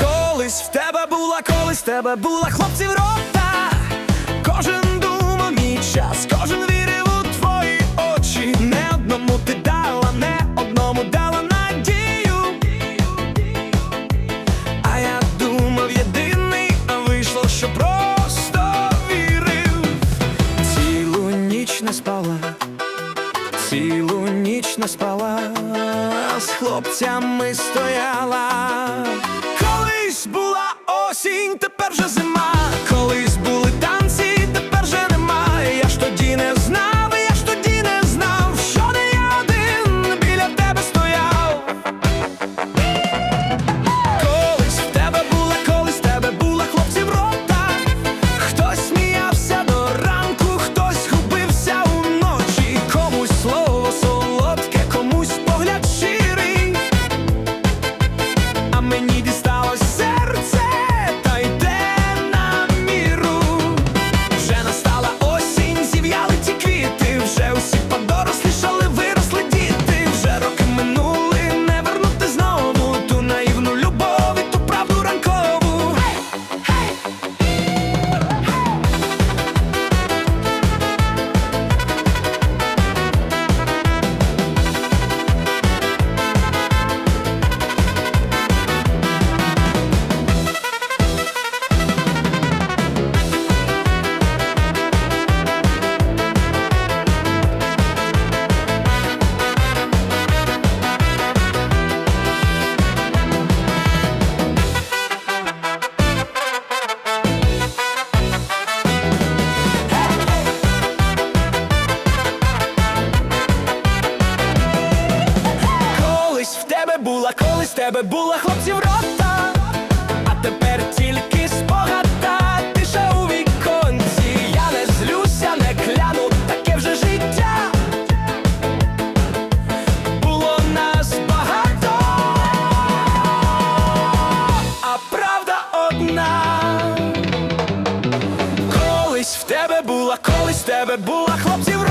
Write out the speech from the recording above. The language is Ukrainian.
Колись в тебе була, колись в тебе була хлопців рок. Цілу ніч не спала, з хлопцями стояла. Без тебе була хлопців рота, а тепер тільки спогада тиша у віконці. Я не злюся, не кляну, таке вже життя. Було нас багато, а правда одна. Колись в тебе була, колись в тебе була хлопців. рота